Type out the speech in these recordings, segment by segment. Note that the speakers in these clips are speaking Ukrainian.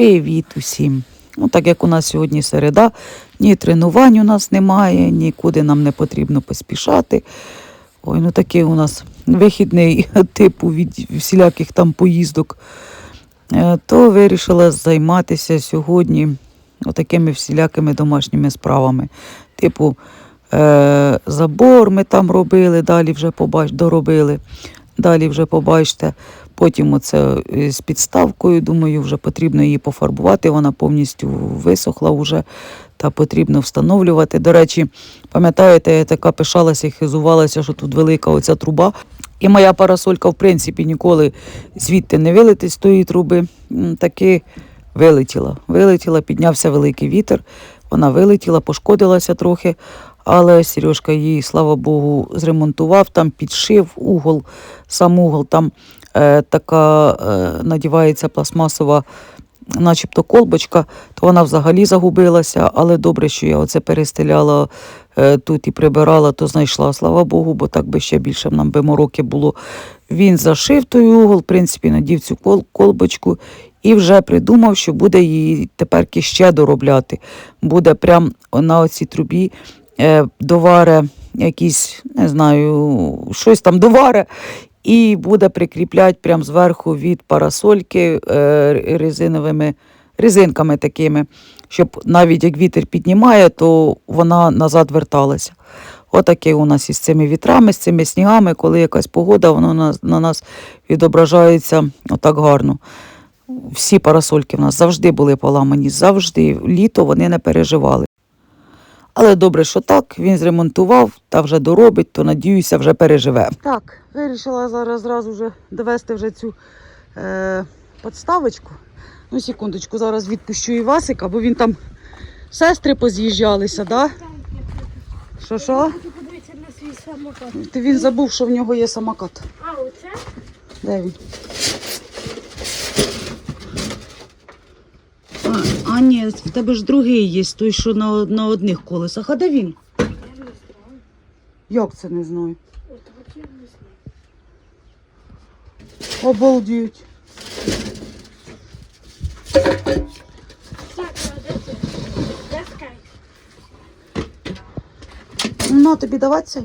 Привіт усім! Ну, так як у нас сьогодні середа, ні тренувань у нас немає, нікуди нам не потрібно поспішати. Ой, ну такий у нас вихідний типу від всіляких там поїздок. Е, То вирішила займатися сьогодні отакими всілякими домашніми справами. Типу, е, забор ми там робили, далі вже побач, доробили. Далі вже побачите. Потім оце е, з підставкою, думаю, вже потрібно її пофарбувати. Вона повністю висохла вже та потрібно встановлювати. До речі, пам'ятаєте, я така пишалася і хизувалася, що тут велика оця труба. І моя парасолька, в принципі, ніколи звідти не вилетить з тої труби. Таки вилетіла. Вилетіла, піднявся великий вітер. Вона вилетіла, пошкодилася трохи. Але Сережка її, слава Богу, зремонтував, там підшив угол, сам угол, там така е, надівається пластмасова, начебто колбочка, то вона взагалі загубилася. Але добре, що я оце перестеляла е, тут і прибирала, то знайшла, слава Богу, бо так би ще більше нам би мороки було. Він зашив той угол, в принципі, надів цю кол- колбочку і вже придумав, що буде її тепер ще доробляти. Буде прямо на оцій трубі е, доваре якісь, не знаю, щось там доваре, і буде прикріпляти прямо зверху від парасольки е, резиновими резинками такими, щоб навіть як вітер піднімає, то вона назад верталася. Отаке у нас із цими вітрами, з цими снігами, коли якась погода, воно на, на нас відображається отак гарно. Всі парасольки в нас завжди були поламані, завжди. Літо вони не переживали. Але добре, що так, він зремонтував та вже доробить, то надіюся, вже переживе. Так, вирішила зараз зразу вже довести вже цю е, подставочку. Ну, секундочку, зараз відпущу Івасика, бо він там сестри поз'їжджалися, да? Що що? Подивитися на свій самокат. Ти він забув, що в нього є самокат. А, оце? Де він? А, а ні, в тебе ж другий є, той, що на, на одних колесах. А де він? Як це не знаю? Обалдіть. Так, а? Ну, тобі давати цей?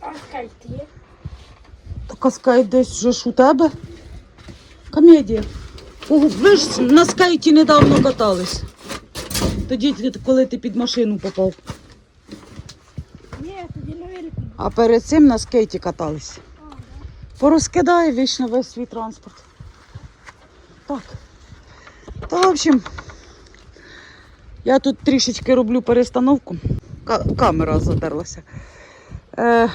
А скайп є? Така скайт десь вже ж у тебе. Комедія. Ви ж на скайті недавно катались. Тоді, коли ти під машину попав. Ні, тоді на велику. А перед цим на скейті катались. Порозкидає вічно весь свій транспорт. Так. Та, в общем, я тут трішечки роблю перестановку. Камера задерлася. Е,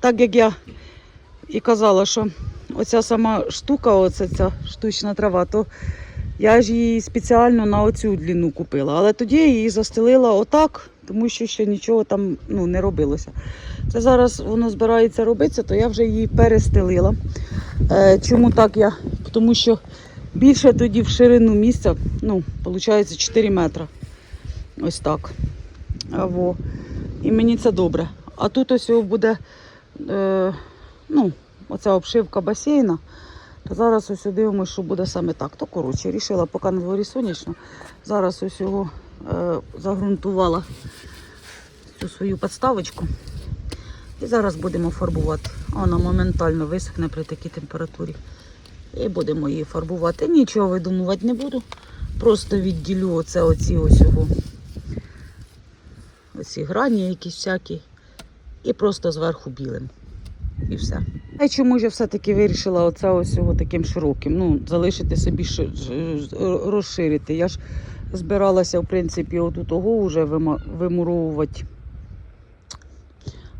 так як я і казала, що оця сама штука, оця ця штучна трава, то я ж її спеціально на оцю длину купила. Але тоді я її застелила отак, тому що ще нічого там ну, не робилося. Це зараз воно збирається робитися, то я вже її перестелила. Е, чому так я? Тому що більше тоді в ширину місця, ну, виходить 4 метри. Ось так. А, во. І мені це добре. А тут ось його буде е, ну, оця обшивка басейна. То зараз ось дивимося, що буде саме так. То коротше, рішила, поки на дворі сонячно. Зараз ось його е, загрунтувала цю свою підставочку. І зараз будемо фарбувати. Вона моментально висохне при такій температурі. І будемо її фарбувати. Нічого видумувати не буду. Просто відділю оце оці ось його. Оці грані якісь всякі. І просто зверху білим. І все. А чому я все-таки вирішила оце ось таким широким? Ну, залишити собі ши- розширити. Я ж збиралася, в принципі, оту того вже вимуровувати.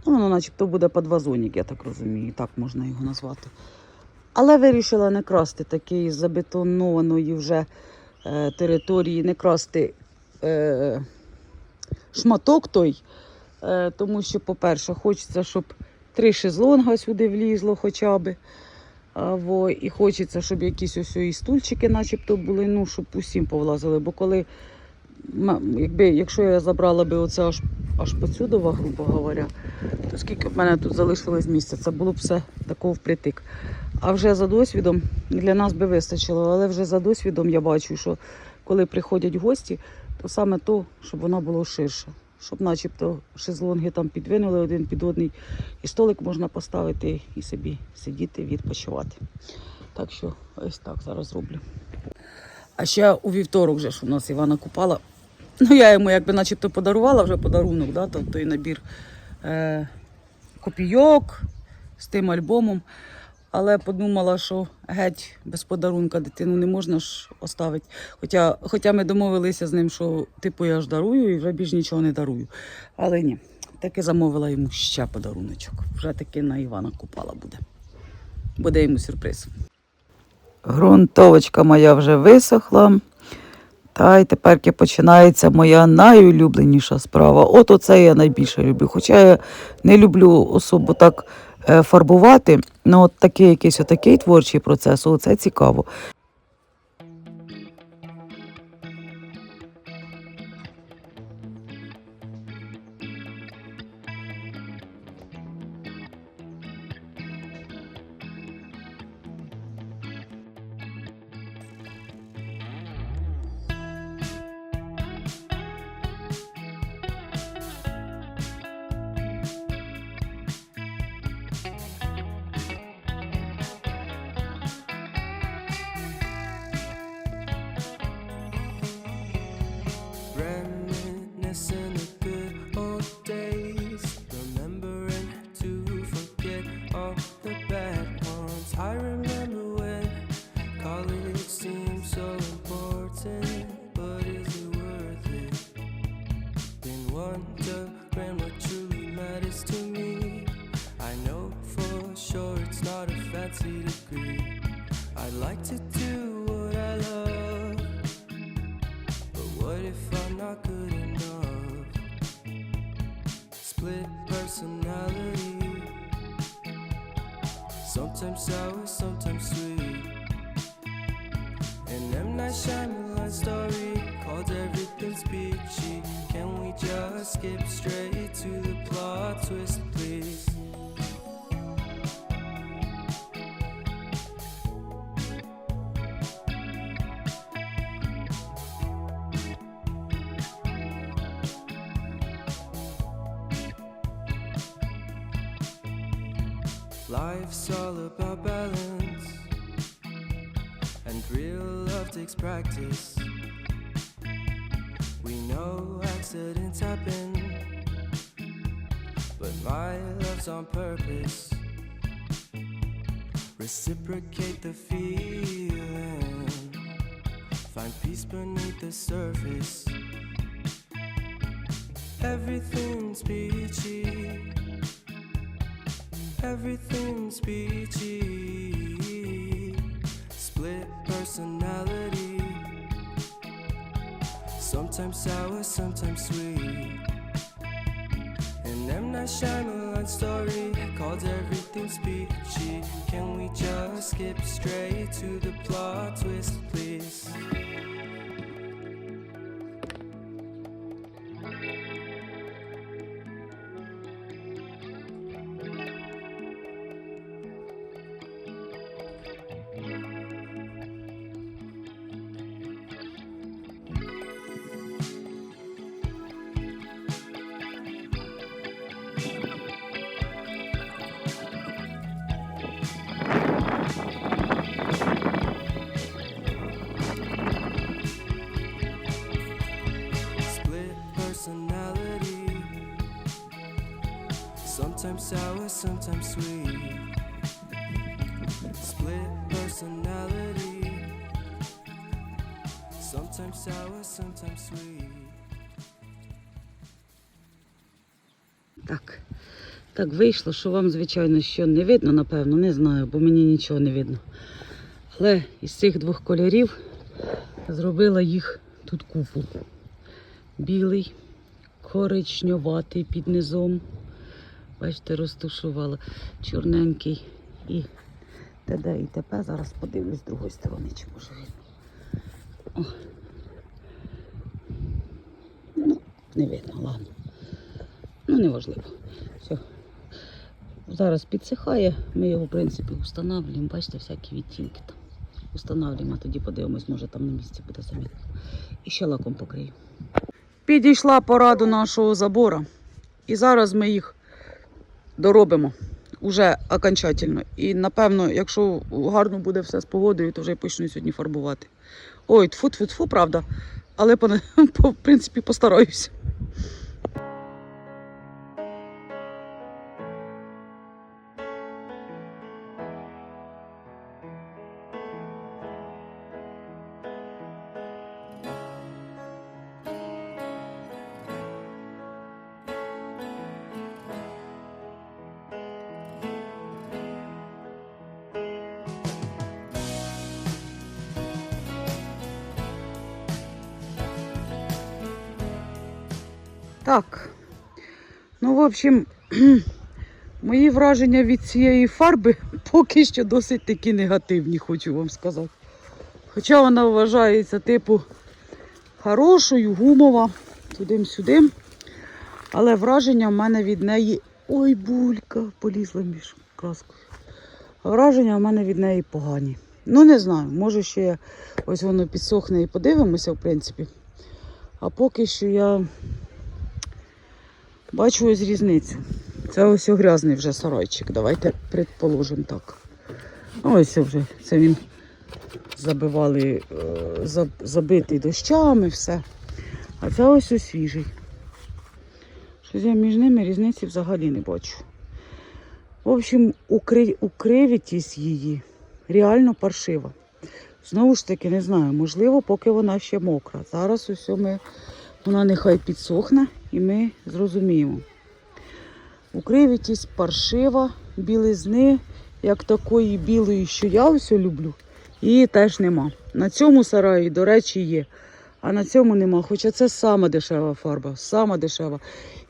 Ну, воно начебто буде подвазонік, я так розумію, так можна його назвати. Але вирішила не красти такий забетонованої вже е, території, не красти е, шматок той. Е, тому що, по-перше, хочеться, щоб три шезлонга сюди влізло хоча б. Во, і хочеться, щоб якісь ось і стульчики начебто були, ну, щоб усім повлазили. Бо коли, якби, якщо я забрала би оце аж, аж поцюдова, грубо говоря, то скільки в мене тут залишилось місця, це було б все такого впритик. А вже за досвідом для нас би вистачило, але вже за досвідом я бачу, що коли приходять гості, то саме то, щоб воно було ширше. Щоб начебто шезлонги там підвинули один під одний, і столик можна поставити і собі сидіти, відпочивати. Так що ось так зараз роблю. А ще у вівторок вже ж у нас Івана Купала. Ну, я йому якби начебто подарувала вже подарунок, да, там той набір е, копійок з тим альбомом. Але подумала, що геть без подарунка дитину не можна ж оставити. Хоча, хоча ми домовилися з ним, що типу я ж дарую і вже більш нічого не дарую. Але ні, таки замовила йому ще подаруночок. Вже таки на Івана Купала буде. Буде йому сюрприз. Грунтовочка моя вже висохла. Та й тепер починається моя найулюбленіша справа. От оце я найбільше люблю. Хоча я не люблю особо так фарбувати, ну от такий якийсь отакий творчий процес, оце цікаво. What truly matters to me. I know for sure it's not a fancy degree. I'd like to do what I love. But what if I'm not good enough? Split personality. Sometimes sour, sometimes sweet. An M. Night Shyamalan story called Everything's Peachy. Can we just skip straight to the plot twist, please? Life's all about balance, and real love takes practice. Accidents happen, but my love's on purpose. Reciprocate the feeling, find peace beneath the surface. Everything's peachy. Everything's peachy. Split personality. Sometimes sour, sometimes sweet. An M. Night Shyamalan story called everything speechy. Can we just skip straight to the plot twist, please? Sometimes sweet. Split personality. Sometimes sour, sometimes sweet. Так. Так вийшло, що вам, звичайно, що не видно, напевно, не знаю, бо мені нічого не видно. Але із цих двох кольорів зробила їх тут купу. Білий, коричневатий під низом. Бачите, розтушувала. Чорненький і т.д. і т.п. Зараз подивлюсь з другої сторони, чи може видно. Ну, не видно, ладно. Ну, неважливо. Все. Зараз підсихає, ми його, в принципі, встановлюємо. Бачите, всякі відтінки там. Установлюємо, а тоді подивимось, може там на місці буде замітно. І ще лаком покрию. Підійшла пора до нашого забора. І зараз ми їх доробимо уже окончательно. І напевно, якщо гарно буде все з погодою, то вже почну сьогодні фарбувати. Ой, тфу тфу тфу правда. Але по, в принципі постараюся. Так. Ну, в общем, мої враження від цієї фарби поки що досить такі негативні, хочу вам сказати. Хоча вона вважається, типу, хорошою, гумова, туди-сюди. Але враження в мене від неї. Ой, булька, полізла між краскою. Враження в мене від неї погані. Ну, не знаю, може ще ось воно підсохне і подивимося, в принципі. А поки що я Бачу ось різницю. Це ось грязний вже сарайчик. Давайте предположимо так. Ну, Ось вже це він забивали, е, забитий дощами, все. А це ось ось свіжий. Щось я між ними різниці взагалі не бачу. В общем, укри... укривітість її реально паршива. Знову ж таки, не знаю, можливо, поки вона ще мокра. Зараз ось ми, вона нехай підсохне і ми зрозуміємо. Укривітість паршива, білизни, як такої білої, що я ось люблю, її теж нема. На цьому сараї, до речі, є. А на цьому нема. Хоча це сама дешева фарба, сама дешева.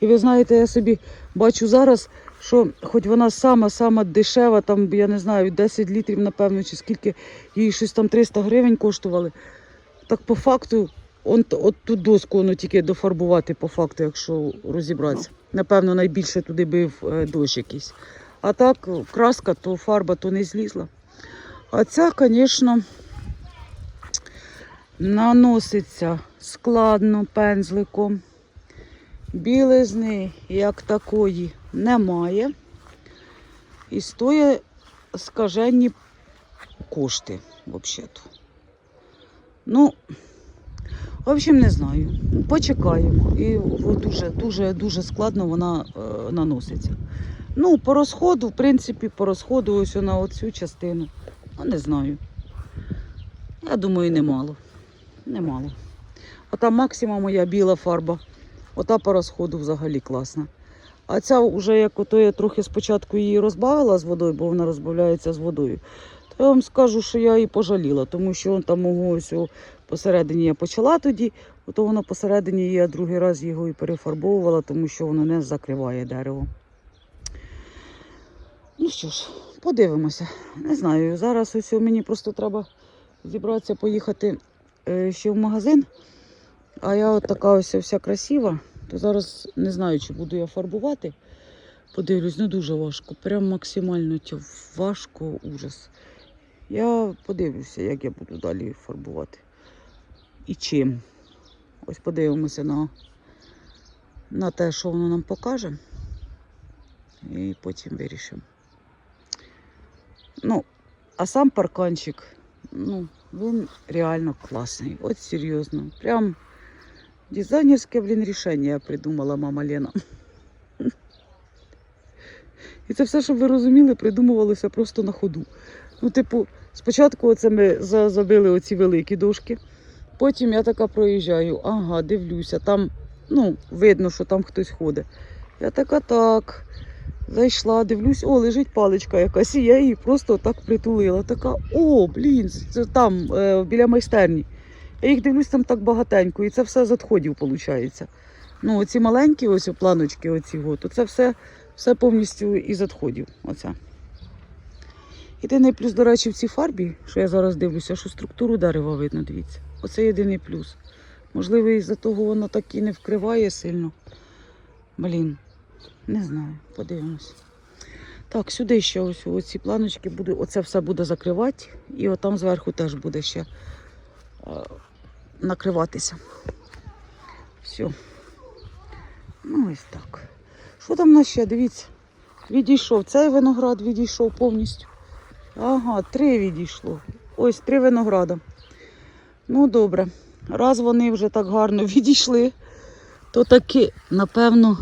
І ви знаєте, я собі бачу зараз, що хоч вона сама-сама дешева, там, я не знаю, 10 літрів, напевно, чи скільки їй щось там 300 гривень коштували. Так по факту, он, от ту доску воно тільки дофарбувати, по факту, якщо розібратися. Напевно, найбільше туди бив е, дощ якийсь. А так, краска, то фарба, то не злізла. А ця, звісно, наноситься складно пензликом. Білизни як такої немає. І стоїть скажені кошти, взагалі-то. Ну, в общем, не знаю. Почекаємо. І дуже, дуже, дуже складно вона е, наноситься. Ну, по розходу, в принципі, по розходу ось на оцю частину. Ну, не знаю. Я думаю, немало. Немало. Ота максима моя біла фарба. Ота по розходу взагалі класна. А ця вже як ото я трохи спочатку її розбавила з водою, бо вона розбавляється з водою. То я вам скажу, що я її пожаліла, тому що он там ось посередині я почала тоді, ото воно посередині я другий раз його і перефарбовувала, тому що воно не закриває дерево. Ну що ж, подивимося. Не знаю. Зараз ось мені просто треба зібратися, поїхати е, ще в магазин. А я от така ось вся красива, то зараз не знаю, чи буду я фарбувати. Подивлюсь, не дуже важко. Прям максимально важко, ужас. Я подивлюся, як я буду далі фарбувати. І чим. Ось подивимося на, на те, що воно нам покаже. І потім вирішимо. Ну, а сам парканчик, ну, він реально класний. От серйозно. Прям дизайнерське, блін, рішення придумала мама Лена. І це все, щоб ви розуміли, придумувалося просто на ходу. Ну, типу, спочатку оце ми забили оці великі дошки. Потім я така проїжджаю, ага, дивлюся, там, ну, видно, що там хтось ходить. Я така так. Зайшла, дивлюсь, о, лежить паличка якась, і я її просто так притулила. Така, о, блін, це там, е, біля майстерні. Я їх дивлюсь, там так багатенько, і це все з відходів виходить. Ну, оці маленькі ось планочки, оці, то це все, все повністю із відходів. Оце. Єдиний плюс, до речі, в цій фарбі, що я зараз дивлюся, що структуру дерева видно, дивіться. Оце єдиний плюс. Можливо, із-за того воно так і не вкриває сильно. Блін, не знаю, подивимось. Так, сюди ще ось оці планочки буду, оце все буде закривати, і отам зверху теж буде ще е, накриватися. Все. Ну, ось так. Що там у нас ще? Дивіться. Відійшов. Цей виноград відійшов повністю. Ага, три відійшло. Ось три винограда. Ну, добре. Раз вони вже так гарно відійшли, то таки, напевно,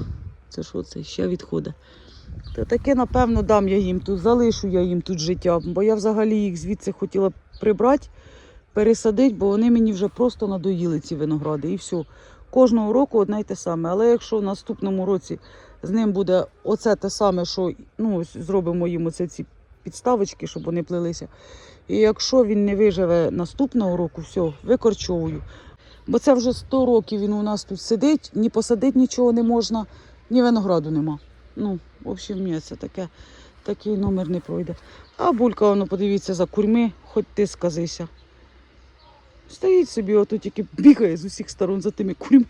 це що це ще відходить. То таки, напевно, дам я їм тут, залишу я їм тут життя, бо я взагалі їх звідси хотіла прибрати, пересадити, бо вони мені вже просто надоїли ці виногради. І все. Кожного року одне й те саме. Але якщо в наступному році з ним буде оце те саме, що ну, зробимо їм оце ці підставочки, щоб вони плелися. І якщо він не виживе наступного року, все, викорчовую. Бо це вже 100 років він у нас тут сидить, ні посадити нічого не можна, ні винограду нема. Ну, в общем, ні, це таке, такий номер не пройде. А булька, воно, подивіться, за курми, хоч ти сказися. Стоїть собі, ото тільки бігає з усіх сторон за тими курми.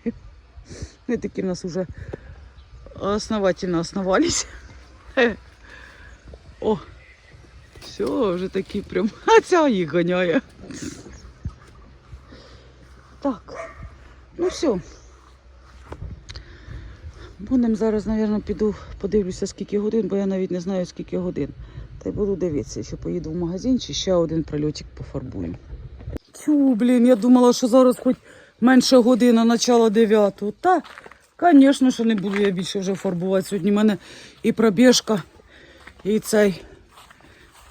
Вони такі в нас вже основательно основались. О, все, вже такі прям. А ця їх ганяє. Так, ну все. Будемо зараз, мабуть, піду подивлюся, скільки годин, бо я навіть не знаю, скільки годин. Та й буду дивитися, що поїду в магазин, чи ще один прольотик пофарбую. Тю, блін, я думала, що зараз хоч менше година, начало 9. Та, звісно, що не буду я більше вже фарбувати. Сьогодні в мене і пробіжка, і цей.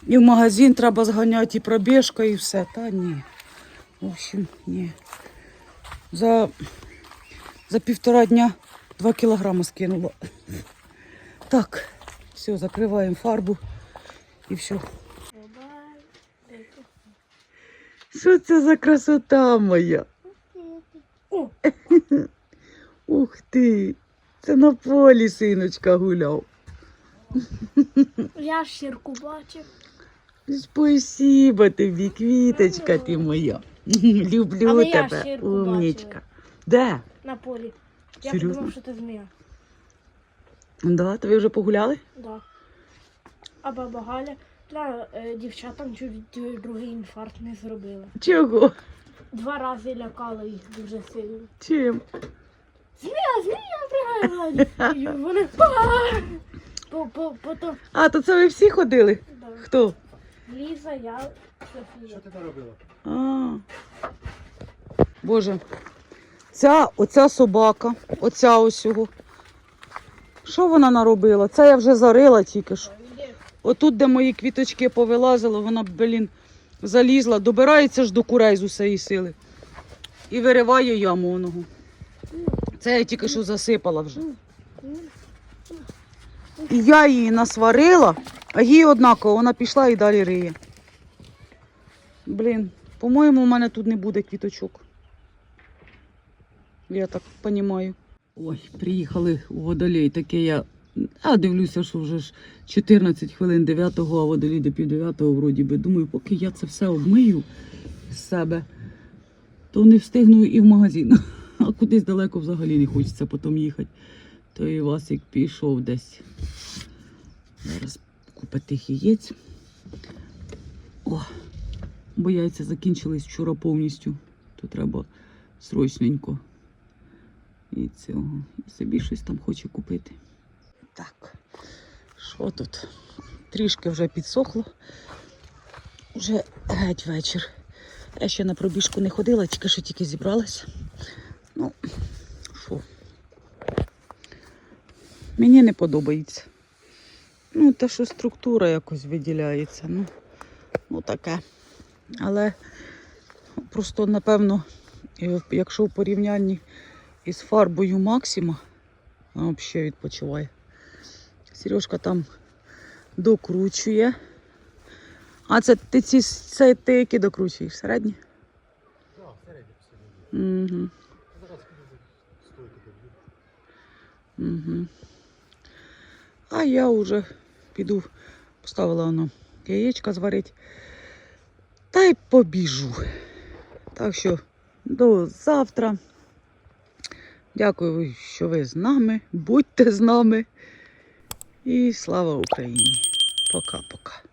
І в магазин треба зганяти, і пробіжка, і все. Та ні. В общем, ні. За, за півтора дня 2 кілограми скинула. Так, все, закриваємо фарбу і все. Що це за красота моя? Ух ти! Це на полі синочка гуляв. я щірку бачив. Спасибо тобі, квіточка ти моя. Люблю Але я тебе, щірку умнічка. Де? На полі. Я Серйозно? подумав, що це змія. Да, то ви вже погуляли? Да. А баба Галя та е, дівчатам чуть е, другий інфаркт не зробила. Чого? Два рази лякала їх дуже сильно. Чим? Змія, змія, пригай! І вони «А!» по, по, потім А, то це ви всі ходили? да. Хто? Ліза, я, Софія. А. Боже. Ця, оця собака, оця ось. Що вона наробила? Це я вже зарила тільки що. Отут, де мої квіточки повилазили, вона, блін, залізла, добирається ж до курей з усієї сили. І вириває яму оного. Це я тільки що засипала вже. І я її насварила, а їй однаково, вона пішла і далі риє. Блін, по-моєму, у мене тут не буде квіточок. Я так розумію. Ой, приїхали у водолей. Таке я. А дивлюся, що вже ж 14 хвилин 9-го, а водолій до пів 9-го, вроді би. Думаю, поки я це все обмию з себе, то не встигну і в магазин. А кудись далеко взагалі не хочеться потім їхати. То і Васик пішов десь. Зараз купить яєць. О, бо яйця закінчились вчора повністю. То треба срочненько. І цього. І собі щось там хоче купити. Так, що тут? Трішки вже підсохло. Вже геть вечір. Я ще на пробіжку не ходила, тільки що тільки зібралась. Ну, що? Мені не подобається. Ну, те, що структура якось виділяється. Ну, ну таке. Але просто, напевно, якщо в порівнянні із фарбою Максима, вона взагалі відпочиває. Сережка там докручує. А це ти ці це ти які докручуєш? Середні? Так, посередині. Угу. Угу. А я вже піду, поставила воно яєчка зварить. Та й побіжу. Так що до завтра. Дякую, що ви з нами. Будьте з нами. І слава Україні! Пока-пока.